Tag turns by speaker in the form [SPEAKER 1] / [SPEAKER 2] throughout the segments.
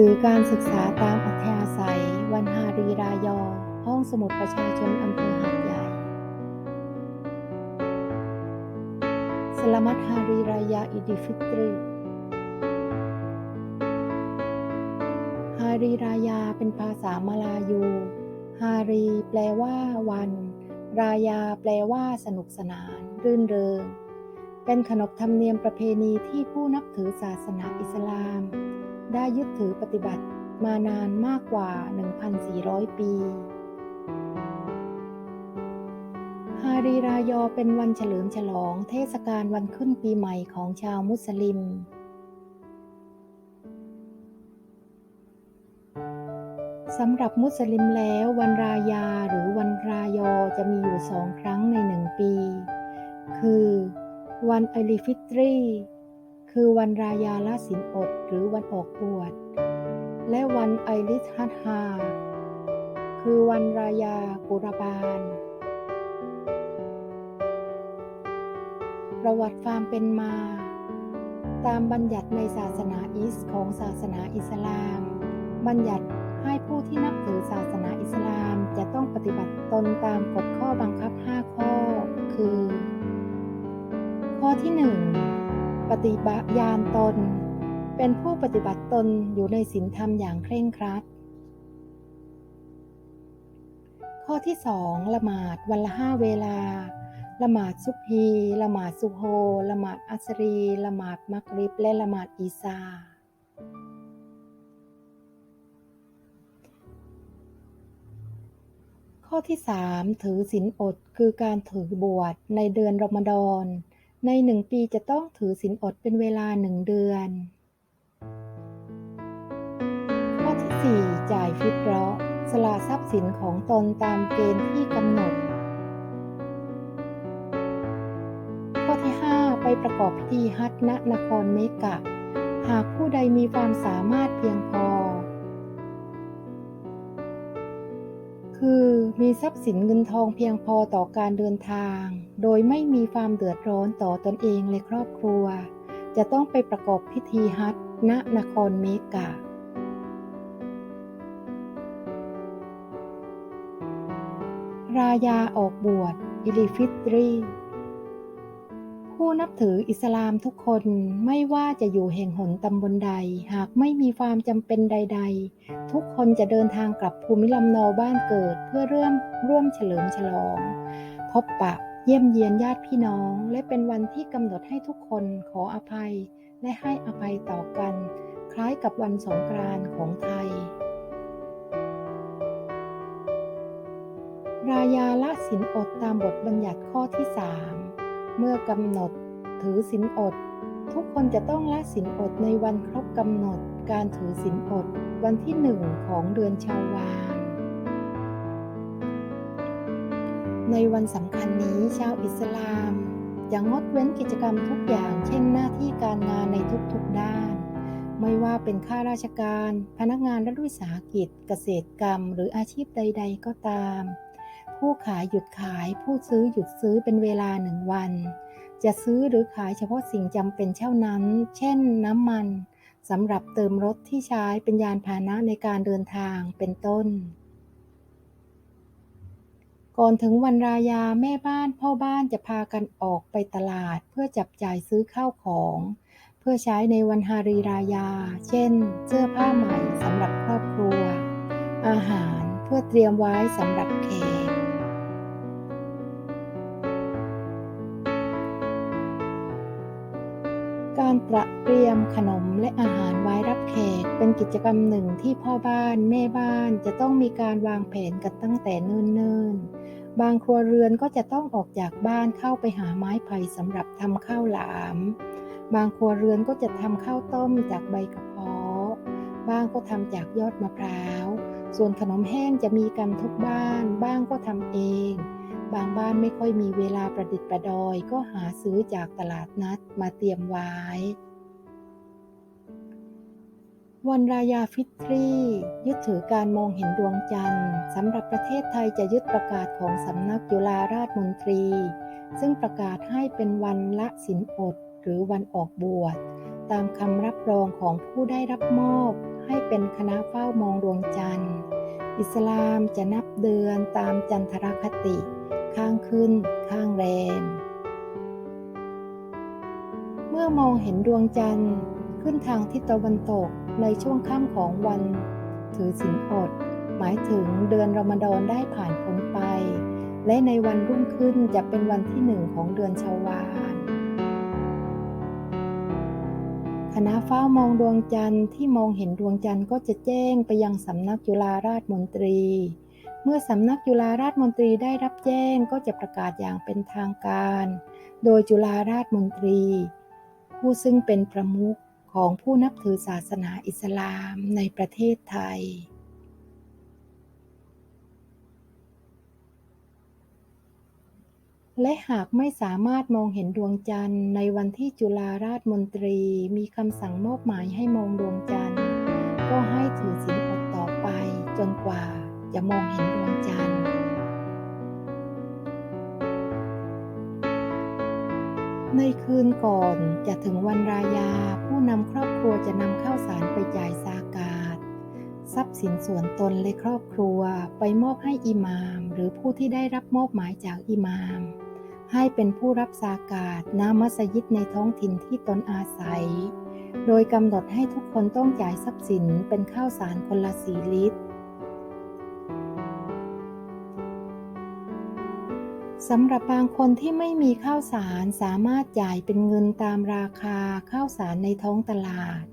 [SPEAKER 1] สื่อการศึกษาตามอัธยาศัย วันฮารีรายอ ห้องสมุดประชาชนอำเภอหาดใหญ่สลามัตฮารีรายาอิดิฟิตรีฮารีรายาเป็นภาษามาลายู ฮารีแปลว่าวัน รายาแปลว่าสนุกสนาน รื่นเริง เป็นขนบธรรมเนียมประเพณีที่ผู้นับถือศาสนาอิสลาม ได้ยึดถือปฏิบัติมานานมากกว่า 1,400 ปี ฮารีรายอเป็นวันเฉลิมฉลองเทศกาลวันขึ้นปีใหม่ของชาวมุสลิม สำหรับมุสลิมแล้ววันรายาหรือวันรายอจะมีอยู่สองครั้งในหนึ่งปี คือ วันอลิฟิตรี คือวันรายาละสินอดหรือวันออกบวช และวันไอลิสฮัตฮา คือวันรายากุรบานประวัติความเป็นมา ตามบัญญัติในศาสนาอิสของศาสนาอิสลาม บัญญัติให้ผู้ที่นับถือศาสนาอิสลามจะต้องปฏิบัติตนตามกฎข้อบังคับ 5 ข้อ คือ ข้อที่ 1 ปฏิบัติยานตน เป็นผู้ปฏิบัติตนอยู่ในศีลธรรมอย่างเคร่งครัด ข้อที่2ละหมาดวันละห้าเวลา ละหมาดซุบฮีละหมาดซุโฮละหมาดอัสรี ละหมาดมักริบ และละหมาดอีซาข้อที่ 3 ถือศีลอดคือการถือบวชในเดือนรอมฎอน ในหนึ่งปีจะต้องถือศีลอดเป็นเวลาหนึ่งเดือน ข้อที่ 4 จ่ายฟิตเราะสละทรัพย์สินของตนตามเกณฑ์ที่กำหนด ข้อที่ 5 ไปประกอบพิธีฮัจญ์ณนครเมกะ หากผู้ใดมีความสามารถเพียงพอ คือ มีทรัพย์สินเงินทองเพียงพอต่อการเดินทาง โดยไม่มีความเดือดร้อนต่อตนเองและครอบครัว จะต้องไปประกอบพิธีฮัทณนครเมการาญาออกบวชอิลิฟิตรี ผู้นับถืออิสลามทุกคนไม่ว่าจะอยู่แห่งหนตำบลใด หากไม่มีความจำเป็นใด ๆ ทุกคนจะเดินทางกลับภูมิลำเนาบ้านเกิดเพื่อเริ่มร่วมเฉลิมฉลอง พบปะเยี่ยมเยียนญาติพี่น้อง และเป็นวันที่กำหนดให้ทุกคนขออภัย และให้อภัยต่อกัน คล้ายกับวันสงกรานต์ของไทย รายาละสินอดตามบทบัญญัติข้อที่3 เมื่อกำหนดถือสินอด ทุกคนจะต้องละสินอดในวันครบกำหนดการถือสินอดวันที่หนึ่งของเดือนชาวาลในวันสำคัญนี้ชาวอิสลามจะงดเว้นกิจกรรมทุกอย่าง เช่นหน้าที่การงานในทุกๆด้าน ไม่ว่าเป็นข้าราชการ พนักงานรัฐวิสาหกิจ เกษตรกรรม หรืออาชีพใด ๆ ก็ตาม ผู้ขายหยุดขาย ผู้ซื้อหยุดซื้อเป็นเวลาหนึ่งวัน จะซื้อหรือขายเฉพาะสิ่งจำเป็นเท่านั้น เช่นน้ำมันสำหรับเติมรถที่ใช้เป็นยานพาหนะในการเดินทางเป็นต้น ก่อนถึงวันรายาแม่บ้านพ่อบ้านจะพากันออกไปตลาดเพื่อจับจ่ายซื้อข้าวของ เพื่อใช้ในวันฮารีรายา เช่น เสื้อผ้าใหม่สำหรับครอบครัว อาหารเพื่อเตรียมไว้สำหรับแขก การตระเตรียมขนมและอาหารไว้รับแขก เป็นกิจกรรมหนึ่งที่พ่อบ้านแม่บ้านจะต้องมีการวางแผนกันตั้งแต่เนิ่นๆ บางครัวเรือนก็จะต้องออกจากบ้านเข้าไปหาไม้ไผ่สำหรับทำข้าวหลาม บางครัวเรือนก็จะทำข้าวต้มจากใบกระเพาะบางก็ทำจากยอดมะพร้าว ส่วนขนมแห้งจะมีกันทุกบ้าน บ้างก็ทำเอง บางบ้านไม่ค่อยมีเวลาประดิษฐ์ประดอยก็หาซื้อจากตลาดนัดมาเตรียมไว้ วันรายาฟิตรียึดถือการมองเห็นดวงจันทร์สำหรับประเทศไทยจะยึดประกาศของสำนักจุฬาราชมนตรี ซึ่งประกาศให้เป็นวันละสินอดหรือวันออกบวช ตามคำรับรองของผู้ได้รับมอบให้เป็นคณะเฝ้ามองดวงจันทร์ อิสลามจะนับเดือนตามจันทรคติ ข้างขึ้น ข้างแรมเมื่อมองเห็นดวงจันทร์ขึ้นทางทิศตะวันตกในช่วงค่ำของวัน ถือศีลอด หมายถึงเดือนรอมฎอนได้ผ่านพ้นไป และในวันรุ่งขึ้นจะเป็นวันที่หนึ่งของเดือนชาวาลคณะเฝ้ามองดวงจันทร์ที่มองเห็นดวงจันทร์ก็จะแจ้งไปยังสำนักจุฬาราชมนตรี เมื่อสำนักจุฬาราชมนตรีได้รับแจ้งก็จะประกาศอย่างเป็นทางการ โดยจุฬาราชมนตรี ผู้ซึ่งเป็นประมุขของผู้นับถือศาสนาอิสลามในประเทศไทย และหากไม่สามารถมองเห็นดวงจันทร์ในวันที่จุฬาราชมนตรีมีคำสั่งมอบหมายให้มองดวงจันทร์ ก็ให้ถือศีลอดต่อไปจนกว่า จะมองเห็นดวงจันทร์ ในคืนก่อนจะถึงวันรายา ผู้นำครอบครัวจะนำข้าวสารไปจ่ายซากาศ ทรัพย์สินส่วนตนและครอบครัวไปมอบให้อิหมาม หรือผู้ที่ได้รับมอบหมายจากอิหมาม ให้เป็นผู้รับซากาศณมัสยิดในท้องถิ่นที่ตนอาศัยโดยกำหนดให้ทุกคนต้องจ่ายทรัพย์สินเป็นข้าวสารคนละสี่ลิตร สำหรับบางคนที่ไม่มีข้าวสารสามารถจ่ายเป็นเงินตามราคาข้าวสารในท้องตลาด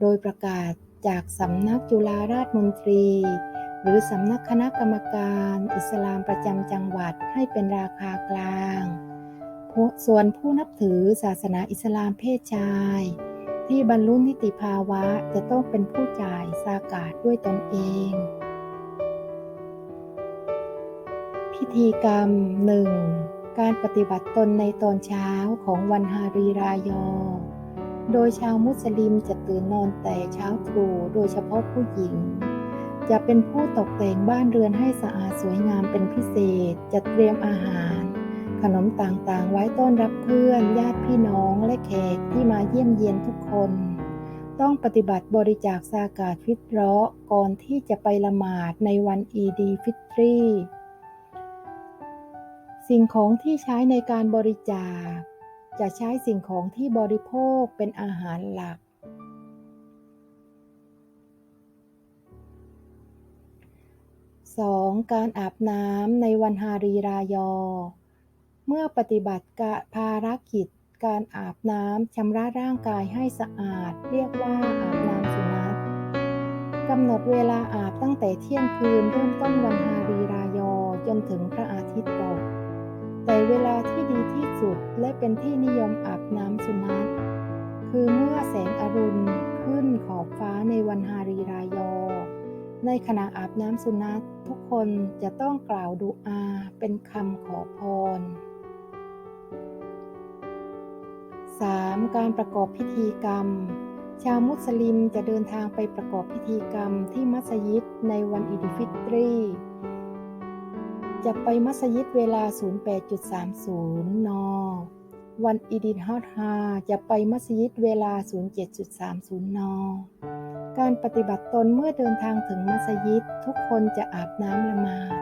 [SPEAKER 1] โดยประกาศจากสำนักจุฬาราชมนตรี หรือสำนักคณะกรรมการอิสลามประจำจังหวัดให้เป็นราคากลาง ส่วนผู้นับถือศาสนาอิสลามเพศชาย ที่บรรลุนิติภาวะจะต้องเป็นผู้จ่ายซากาศด้วยตนเอง พิธีกรรม 1. การปฏิบัติตนในตอนเช้าของวันฮารีรายอ โดยชาวมุสลิมจะตื่นนอนแต่เช้าตรู่โดยเฉพาะผู้หญิง จะเป็นผู้ตกแต่งบ้านเรือนให้สะอาดสวยงามเป็นพิเศษ จะเตรียมอาหาร ขนมต่างๆ ไว้ต้อนรับเพื่อน ญาติพี่น้องและแขกที่มาเยี่ยมเยียนทุกคน ต้องปฏิบัติบริจาคซากาศฟิตเราะก่อนที่จะไปละหมาดในวันอีดีฟิตรี สิ่งของที่ใช้ในการบริจาค จะใช้สิ่งของที่บริโภคเป็นอาหารหลัก 2. การอาบน้ำในวันฮารีรายอ เมื่อปฏิบัติกภารกิจการอาบน้ำชำระร่างกายให้สะอาด เรียกว่าอาบน้ำสุนัตกำหนดเวลาอาบตั้งแต่เที่ยงคืนเริ่มต้นวันฮารีรายอจนถึงพระอาทิตย์ตก เวลาที่ดีที่สุดและเป็นที่นิยมอาบน้ำสุนัตคือเมื่อแสงอรุณขึ้นขอบฟ้าในวันฮารีรายอ ในขณะอาบน้ำสุนัตทุกคนจะต้องกล่าวดูอาเป็นคำขอพร 3. การประกอบพิธีกรรม ชาวมุสลิมจะเดินทางไปประกอบพิธีกรรมที่มัสยิดในวันอิดฟิตรี จะไปมัสยิดเวลา 08.30 น วันอีดินฮอดฮาจะไปมัสยิดเวลา 07.30 น การปฏิบัติตนเมื่อเดินทางถึงมัสยิดทุกคนจะอาบน้ำละหมาด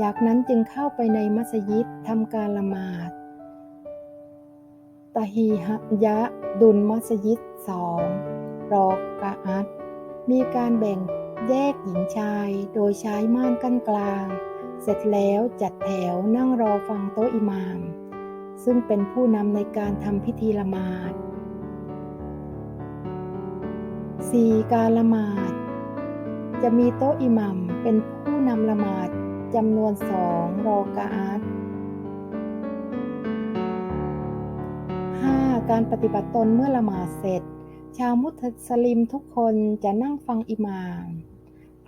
[SPEAKER 1] จากนั้นจึงเข้าไปในมัสยิดทำการละหมาดตะฮีฮยะดุลมัสยิดสองรอกะอัตมีการแบ่งแยกหญิงชายโดยใช้ม่านกั้นกลาง เสร็จแล้วจัดแถวนั่งรอฟังโต๊ะอิหมาม ซึ่งเป็นผู้นำในการทำพิธีละหมาด 4. การละหมาด จะมีโต๊ะอิหมัมเป็นผู้นำละหมาดจำนวนสองรอกาอัต 5. การปฏิบัติตนเมื่อละหมาดเสร็จ ชาวมุสลิมทุกคนจะนั่งฟังอิหมาม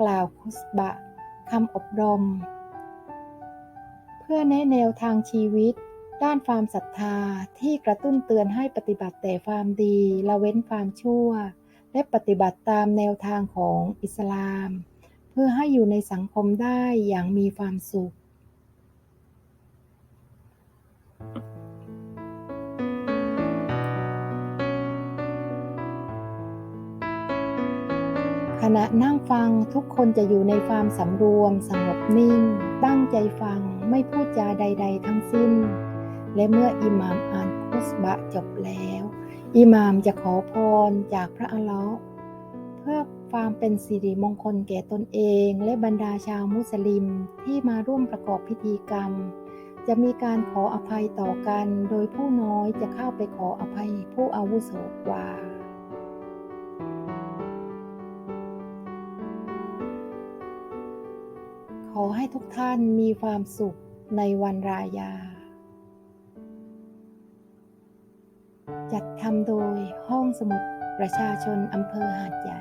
[SPEAKER 1] กล่าวคุสบะคำอบรม พื่อแนะแนวทางชีวิต ด้านความศรัทธาที่กระตุ้นเตือนให้ปฏิบัติแต่ความดีละเว้นความชั่ว และปฏิบัติตามแนวทางของอิสลาม เพื่อให้อยู่ในสังคมได้อย่างมีความสุข ขณะนั่งฟังทุกคนจะอยู่ในความสำรวมสงบนิ่ง ตั้งใจฟัง ไม่พูดจาใด ๆ ทั้งสิ้น และเมื่ออิหม่ามอ่านคุสบะจบแล้ว อิหม่ามจะขอพรจากพระอัลลาะห์เพื่อความเป็นสิริมงคลแก่ตนเอง และบรรดาชาวมุสลิมที่มาร่วมประกอบพิธีกรรม จะมีการขออภัยต่อกัน โดยผู้น้อยจะเข้าไปขออภัยผู้อาวุโสกว่า ให้ทุกท่านมีความสุขในวันรายา จัดทำโดยห้องสมุดประชาชนอำเภอหาดใหญ่